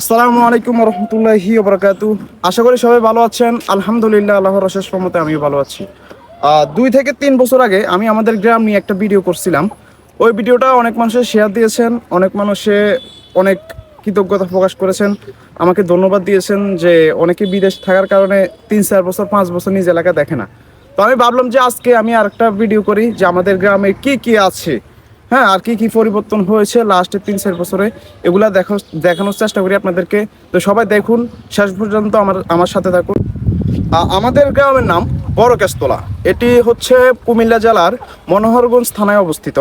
আসসালামু আলাইকুম রহমতুল্লাহি বরকাতু আশা করি সবাই ভালো আছেন। আলহামদুলিল্লাহ, আল্লাহর অশেষ রহমতে আমিও ভালো আছি। দুই থেকে তিন বছর আগে আমি আমাদের গ্রাম নিয়ে একটা ভিডিও করছিলাম। ওই ভিডিওটা অনেক মানুষের শেয়ার দিয়েছেন, অনেক মানুষে অনেক কৃতজ্ঞতা প্রকাশ করেছেন। আমাকে ধন্যবাদ দিয়েছেন যে অনেকে বিদেশ থাকার কারণে তিন, চার বছর, পাঁচ বছর নিজ এলাকা দেখে না। তো আমি ভাবলাম যে আজকে আমি আরেকটা ভিডিও করি যে আমাদের গ্রামে কি কি আছে? হ্যাঁ আর কি কি পরিবর্তন হয়েছে লাস্টের তিন চার বছরে, এগুলা দেখা, দেখানোর চেষ্টা করি আপনাদেরকে। তো সবাই দেখুন, শেষ পর্যন্ত আমার আমার সাথে থাকুন। আমাদের গ্রামের নাম বড়কেস্তলা এটি হচ্ছে কুমিল্লা জেলার মনোহরগঞ্জ থানায় অবস্থিত।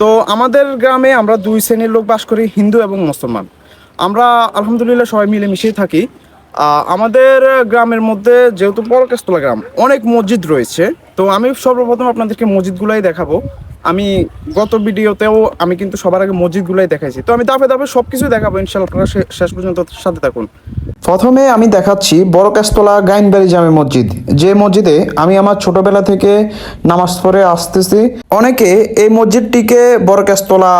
তো আমাদের গ্রামে আমরা দুই শ্রেণির লোক বাস করি, হিন্দু এবং মুসলমান। আমরা আলহামদুলিল্লাহ সবাই মিলেমিশেই থাকি। আমাদের গ্রামের মধ্যে যেহেতু বড়কেস্তলা গ্রাম, অনেক মসজিদ রয়েছে। তো আমি সর্বপ্রথম আপনাদেরকে মসজিদগুলাই দেখাবো। আমি গত ভিডিওতেও আমি কিন্তু সবার আগে মসজিদগুলাই দেখাইছি। তো আমি দাপে দাপে সব কিছু দেখাবো ইনশাল্লাহ আপনারা শেষ পর্যন্ত সাথে থাকুন। প্রথমে আমি দেখাচ্ছি বড়কাস্তলা গাইনবাড়ি জামে মসজিদ। যে মসজিদে আমি আমার ছোটবেলা থেকে নামাজ পড়ে আসতেছি, অনেকে এই মসজিদটিকে বড়কাস্তলা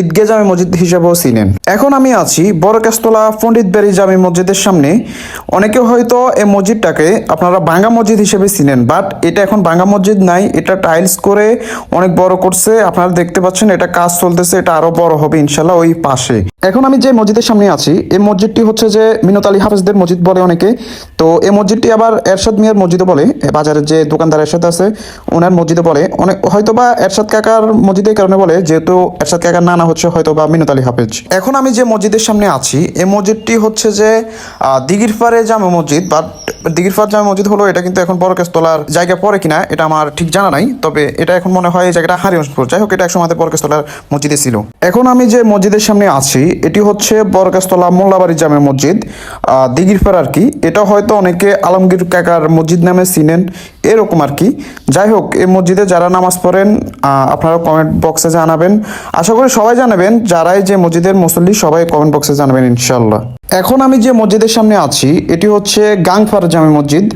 ঈদগে জামে মসজিদ হিসেবেও চিনেন। এখন আমি আছি বড় বড়কাস্তলা পণ্ডিতবাড়ি জামে মসজিদের সামনে। অনেকে হয়তো এই মসজিদটাকে আপনারা ভাঙ্গা মসজিদ হিসেবে চিনেন, বাট এটা এখন ভাঙ্গা মসজিদ নাই, এটা টাইলস করে অনেক বড় করছে আপনারা দেখতে পাচ্ছেন এটা কাজ চলতেছে এটা আরও বড় হবে ইনশাল্লাহ ওই পাশে। এখন আমি যে মসজিদের সামনে আছি এই মসজিদটি হচ্ছে যে মিনত আলী হাফেজদের মসজিদ বলে অনেকে। তো এই মসজিদটি আবার এরশাদ মিয়ার মসজিদও বলে বাজারের যে দোকানদার এরশাদ আছে ওনার মসজিদে বলে। অনেক হয়তো বা এরশাদ কাকার মসজিদের কারণে বলে যেহেতু এরশাদ কাকার নানা হচ্ছে হয়তো বা মিনত আলী হাফেজ। এখন আমি যে মসজিদের সামনে আছি এই মসজিদটি হচ্ছে যে আহ, দিঘির পাড়ে জামে মসজিদ বাট দিঘির পাড় জামে মসজিদ হলো, এটা কিন্তু এখন বরকেস্তলার জায়গা পড়ে কিনা, এটা আমার ঠিক জানা নাই, তবে এটা এখন মনে হয় এই জায়গাটা হারিয়ঞ্জপুর যাই হোক, এটা একসময় বরকেস্তলার মসজিদে ছিল। এখন আমি যে মসজিদের সামনে আছি, এটি হচ্ছে বরকেস্তলা মোল্লাবাড়ি জামে মসজিদ। দিঘির পাড় আর কি। এটা হয়তো অনেকে আলমগীর কাকার মসজিদ নামে চিনেন, এরকম আর কি। যাই হোক, এই মসজিদে যারা নামাজ পড়েন আপনারা কমেন্ট বক্সে জানাবেন। আশা করি সবাই জানাবেন, যারাই যে মসজিদের মুসল্লি, সবাই কমেন্ট বক্সে জানাবেন ইনশাল্লাহ এখন আমি যে মসজিদের সামনে আছি, এটি হচ্ছে গাংফার জামে মসজিদ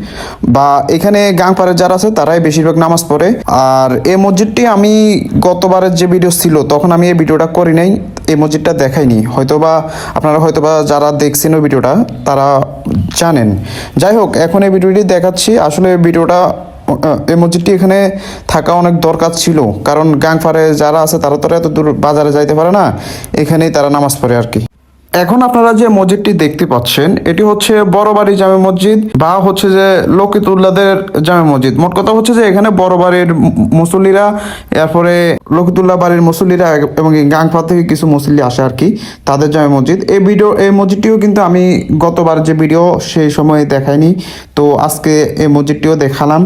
বা এখানে গাংফারে যারা আছে তারাই বেশিরভাগ নামাজ পড়ে। আর এই মসজিদটি আমি গতবারের যে ভিডিও ছিল, তখন আমি এই ভিডিওটা করি নাই, এই মসজিদটা দেখাইনি। হয়তোবা আপনারা হয়তোবা যারা দেখছেন ওই ভিডিওটা তারা জানেন। যাই হোক, এখন এই ভিডিওটি দেখাচ্ছি। আসলে ভিডিওটা এই মসজিদটি এখানে থাকা অনেক দরকার ছিল। কারণ গাংফারে যারা আছে, তারা তো এত দূর বাজারে যাইতে পারে না, এখানেই তারা নামাজ পড়ে আর কি। এখন আপনারা যে মসজিদটি দেখতে পাচ্ছেন, এটি হচ্ছে বড়বাড়ি জামে মসজিদ বা হচ্ছে যে লকিতুল্লাদের জামে মসজিদ। মোট কথা হচ্ছে যে এখানে বড়বাড়ির মুসল্লিরা, এরপরে লকিতুল্লাহ বাড়ির মুসল্লিরা এবং গাংফা থেকে কিছু মুসল্লি আসে আর কি, তাদের জামে মসজিদ। এই ভিডিও, এই মসজিদটিও কিন্তু আমি গতবার যে ভিডিও সেই সময় দেখাইনি, তো আজকে এই মসজিদটিও দেখালাম।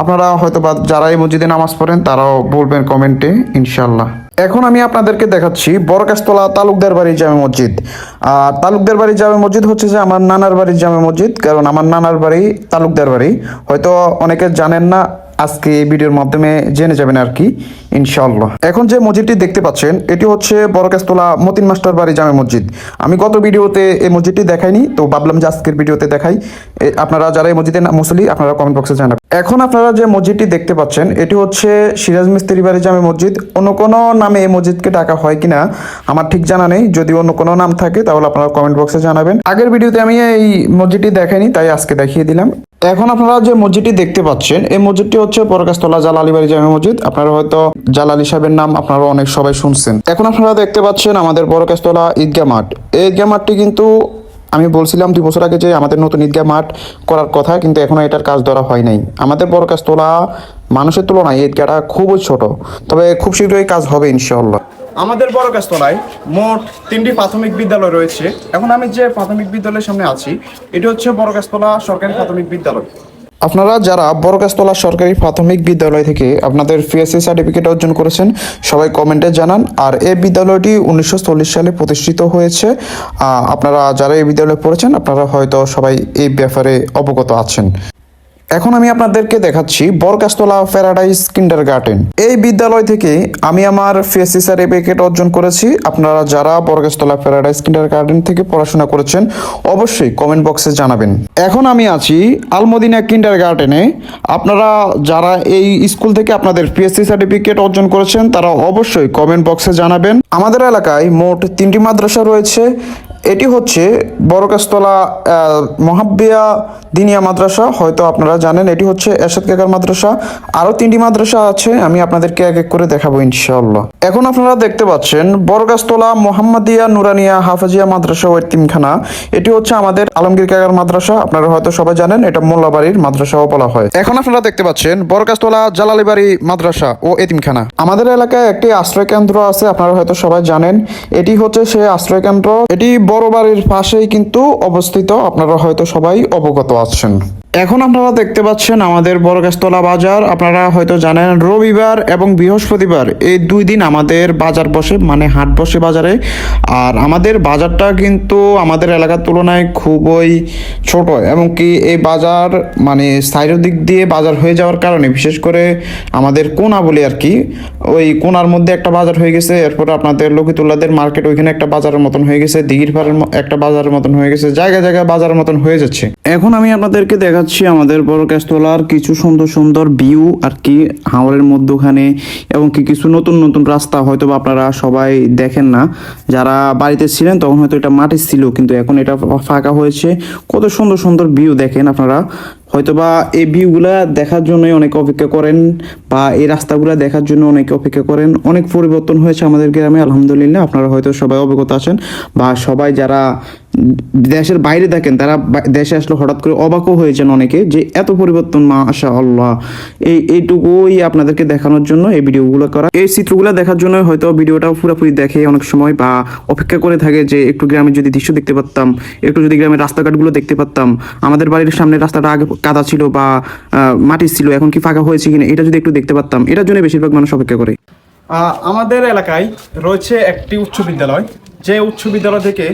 আপনারা হয়তো বা যারা এই মসজিদে নামাজ পড়েন, তারাও বলবেন কমেন্টে ইনশাল্লাহ এখন আমি আপনাদেরকে দেখাচ্ছি বরকাস্তলা তালুকদার বাড়ির জামে মসজিদ। আর তালুকদার বাড়ির জামে মসজিদ হচ্ছে যে আমার নানার বাড়ির জামে মসজিদ, কারণ আমার নানার বাড়ি তালুকদার বাড়ি। হয়তো অনেকে জানেন না আজকে এই ভিডিওর মাধ্যমে জেনে যাবেন আর কি ইনশাল্লাহ এখন যে মসজিদটি দেখতে পাচ্ছেন, এটি হচ্ছে বড়কাস্তলা মতিন মাস্টার বাড়ি জামে মসজিদ। আমি গত ভিডিওতে এই মসজিদটি দেখাইনি, তো ভাবলাম যে আজকের ভিডিওতে দেখাই। আপনারা যারা এই মসজিদে মুসলি আপনারা কমেন্ট বক্সে জানাবেন। এখন আপনারা যে মসজিদটি দেখতে পাচ্ছেন, এটি হচ্ছে সিরাজ মিস্ত্রি বাড়ি জামে মসজিদ। অন্য কোনো নামে এই মসজিদকে ডাকা হয় কিনা, আমার ঠিক জানা নেই। যদি অন্য কোনো নাম থাকে, তাহলে আপনারা কমেন্ট বক্সে জানাবেন। আগের ভিডিওতে আমি এই মসজিদটি দেখাইনি, তাই আজকে দেখিয়ে দিলাম। এখন আপনারা যে মসজিদটি দেখতে পাচ্ছেন, এই মসজিদটি হচ্ছে পরকাশতলা জালালি বাড়ি জামে মসজিদ। আপনারা হয়তো জালালি সাহেবের নাম আপনারা অনেক সবাই শুনছেন। এখন আপনারা দেখতে পাচ্ছেন আমাদের পরকাশতলা ঈদগাহ মাঠ। এই ঈদগাহ মাঠটি কিন্তু আমি বলছিলাম দুই বছর আগে যে আমাদের নতুন ঈদগাহ মাঠ করার কথা, কিন্তু এখনও এটার কাজ ধরা হয় নাই। আমাদের পরকাস্তলা মানুষের তুলনায় এই ঈদগাহটা খুবই ছোট। তবে খুব শীঘ্রই কাজ হবে ইনশাআল্লাহ। আমাদের বড়গাছতলায় মোট তিনটি প্রাথমিক বিদ্যালয় রয়েছে। এখন আমি যে প্রাথমিক বিদ্যালয়ের সামনে আছি, এটি হচ্ছে বড়গাছতলা সরকারি প্রাথমিক বিদ্যালয়। আপনারা যারা বরগাছতলা সরকারি প্রাথমিক বিদ্যালয় থেকে আপনাদের পিএসসি সার্টিফিকেট অর্জন করেছেন, সবাই কমেন্টে জানান। আর এই বিদ্যালয়টি উনিশশো চল্লিশ সালে প্রতিষ্ঠিত হয়েছে। আপনারা যারা এই বিদ্যালয়ে পড়েছেন, আপনারা হয়তো সবাই এই ব্যাপারে অবগত আছেন। এখন আমি আপনাদেরকে দেখাচ্ছি বরকাস্তলা প্যারাডাইস কিন্ডার গার্ডেন এই বিদ্যালয় থেকে আমি আমার ফিএসসি সার্টিফিকেট অর্জন করেছি। আপনারা যারা বরকাস্তলা প্যারাডাইস কিন্ডার গার্ডেন থেকে পড়াশোনা করেছেন, অবশ্যই কমেন্ট বক্সে জানাবেন। এখন আমি আছি আলমদিনা কিন্ডার গার্ডেনে আপনারা যারা এই স্কুল থেকে আপনাদের পিএসসি সার্টিফিকেট অর্জন করেছেন, তারা অবশ্যই কমেন্ট বক্সে জানাবেন। আমাদের এলাকায় মোট তিনটি মাদ্রাসা রয়েছে। এটি হচ্ছে বড়কাস্তলা মহাব্বিয়া দিনিয়া মাদ্রাসা। হয়তো আপনারা জানেন, এটি হচ্ছে এরশাদ কাকার মাদ্রাসা। আরও তিনটি মাদ্রাসা আছে, আমি আপনাদেরকে এক এক করে দেখাবো ইনশাআল্লাহ। এখন আপনারা দেখতে পাচ্ছেন বড়গাছতলা মোহাম্মদিয়া, নুরানিয়া, হাফাজিয়া মাদ্রাসা ও এতিমখানা এটি হচ্ছে আমাদের আলমগীর কাকার মাদ্রাসা। আপনারা হয়তো সবাই জানেন, এটা মোল্লাবাড়ির মাদ্রাসাও বলা হয়। এখন আপনারা দেখতে পাচ্ছেন বড়গাছতলা জালালিবাড়ি মাদ্রাসা ও এতিমখানা আমাদের এলাকায় একটি আশ্রয় কেন্দ্র আছে, আপনারা হয়তো সবাই জানেন। এটি হচ্ছে সেই আশ্রয় কেন্দ্র এটি বাড়ির পাশেই কিন্তু অবস্থিত। আপনারা হয়তো সবাই অবগত আছেন। এখন আপনারা দেখতে পাচ্ছেন আমাদের বড়গাছতলা বাজার। আপনারা হয়তো জানেন, রবিবার এবং বৃহস্পতিবার এই দুই দিন আমাদের বাজার বসে মানে হাট বসে বাজারে। আর আমাদের বাজারটা কিন্তু আমাদের এলাকার তুলনায় খুবই ছোট এবং কি এই বাজার মানে সাইডের দিক দিয়ে বাজার হয়ে যাওয়ার কারণে, বিশেষ করে আমাদের কোনা বলি আর কি, ওই কোনার মধ্যে একটা বাজার হয়ে গেছে। এরপর আপনাদের লকিতুল্লাদের মার্কেট ওইখানে একটা বাজারের মতন হয়ে গেছে। দিঘির ম- একটা বাজারের মতন হয়ে গেছে, জায়গায় জায়গায় বাজারের মতন হয়ে যাচ্ছে। এখন আমি আপনাদেরকে দেখাচ্ছি আমাদের বড় ক্যাস্তলার কিছু সুন্দর সুন্দর ভিউ আর কি হাওড়ের মধ্যখানে এবং কি কিছু নতুন নতুন রাস্তা হয়তো আপনারা সবাই দেখেন না। যারা বাড়িতে ছিলেন তখন হয়তো এটা মাটির ছিল, কিন্তু এখন এটা ফাঁকা হয়েছে। কত সুন্দর সুন্দর ভিউ দেখেন আপনারা। হয়তোবা এই ভিউগুলা দেখার জন্যই অনেক অপেক্ষা করেন বা এই রাস্তাগুলা দেখার জন্য অনেকে অপেক্ষা করেন। অনেক পরিবর্তন হয়েছে আমাদের গ্রামে, আলহামদুলিল্লাহ। আপনারা হয়তো সবাই অবগত আছেন বা সবাই যারা দেশের বাইরে থাকেন, তারা দেশে আসলে হঠাৎ করে অবাকও হয়েছেন অনেকে যে এত পরিবর্তন মাশা আল্লাহ এই, এইটুকুই আপনাদেরকে দেখানোর জন্য এই ভিডিওগুলো করা। এই চিত্রগুলো দেখার জন্য হয়তো ভিডিওটাও পুরোপুরি দেখে অনেক সময় বা অপেক্ষা করে থাকে যে একটু গ্রামের যদি দৃশ্য দেখতে পারতাম, একটু যদি গ্রামের রাস্তাঘাটগুলো দেখতে পারতাম, আমাদের বাড়ির সামনে রাস্তাটা আগে কাদা ছিল বা মাটির ছিল, এখন কি ফাঁকা হয়েছে কিনা এটা যদি একটু দেখতে পারতাম, এটার জন্য বেশিরভাগ মানুষ অপেক্ষা করে। আমাদের এলাকায় রয়েছে একটি উচ্চ বিদ্যালয়। যে উচ্চ বিদ্যালয় থেকে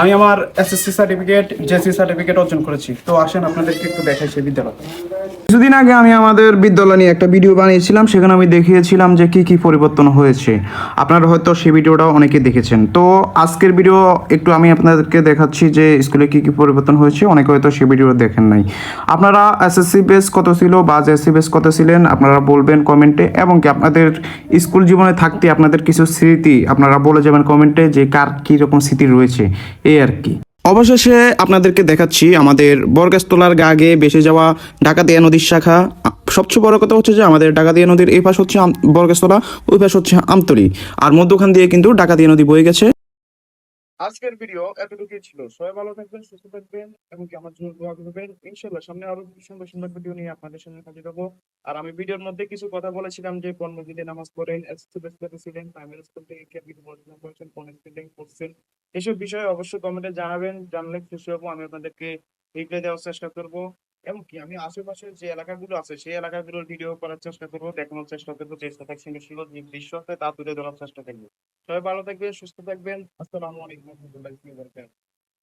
আমি আমার এসএসসি সার্টিফিকেট জেসি সার্টিফিকেট অর্জন করেছি। তো আসেন আপনাদেরকে একটু দেখাই সেই বিদ্যালয় কিছুদিন আগে আমি আমাদের বিদ্যালয় নিয়ে একটা ভিডিও বানিয়েছিলাম, সেখানে আমি দেখিয়েছিলাম যে কি কি পরিবর্তন হয়েছে। আপনারা হয়তো সেই ভিডিওটা অনেকে দেখেছেন। তো আজকের ভিডিও একটু আমি আপনাদেরকে দেখাচ্ছি যে স্কুলে কি কি পরিবর্তন হয়েছে। অনেকে হয়তো সেই ভিডিও দেখেন নাই। আপনারা এসএসসি বেস কত ছিল বা জেসি বেস কত ছিলেন, আপনারা বলবেন কমেন্টে এবং কি আপনাদের স্কুল জীবনে থাকতে আপনাদের কিছু স্মৃতি, আপনারা বলে যাবেন কমেন্টে যে কার কি রকম স্মৃতি রয়েছে। এই আর কি। অবশেষে আপনাদেরকে দেখাচ্ছি আমাদের বরগাছতলার গা গিয়ে বেসে যাওয়া ডাকাতিয়া নদীর শাখা। সবচেয়ে বড় কথা হচ্ছে যে আমাদের ডাকাতিয়া নদীর এই পাশ হচ্ছে বরগাছতলা ওই পাশ হচ্ছে আমতলি। আর মধ্যখান দিয়ে কিন্তু ডাকাতিয়া নদী বয়ে গেছে। আজকের ভিডিও এতটুকুই ছিল। সবাই ভালো থাকবেন, সুস্থ থাকবেন, এবং কি আমার জন্য দোয়া করবেন? ইনশাল্লাহ সামনে আরও সুন্দর সুন্দর ভিডিও নিয়ে আপনাদের সামনে হাজির হব। আর আমি ভিডিওর মধ্যে কিছু কথা বলেছিলাম যে কোন মসজিদে নামাজ পড়েন ছিলেন প্রাইমারি স্কুল থেকে কে বিধি পড়াশোনা করেছেন কোন স্টুডেন্ট পড়ছেন এসব বিষয়ে অবশ্যই কমেন্টে জানাবেন, জানলে খুশি হব। আমি আপনাদেরকে রিপ্লাই দেওয়ার চেষ্টা করব। এবং কি আমি আশেপাশে যে এলাকাগুলো আছে, সেই এলাকাগুলো ভিডিও করার চেষ্টা করব, দেখানোর চেষ্টা করব চেষ্টা থাকছে যে দৃশ্য আছে তা তুলে ধরার চেষ্টা করব। সবাই ভালো থাকবেন, সুস্থ থাকবেন। আসসালামু আলাইকুম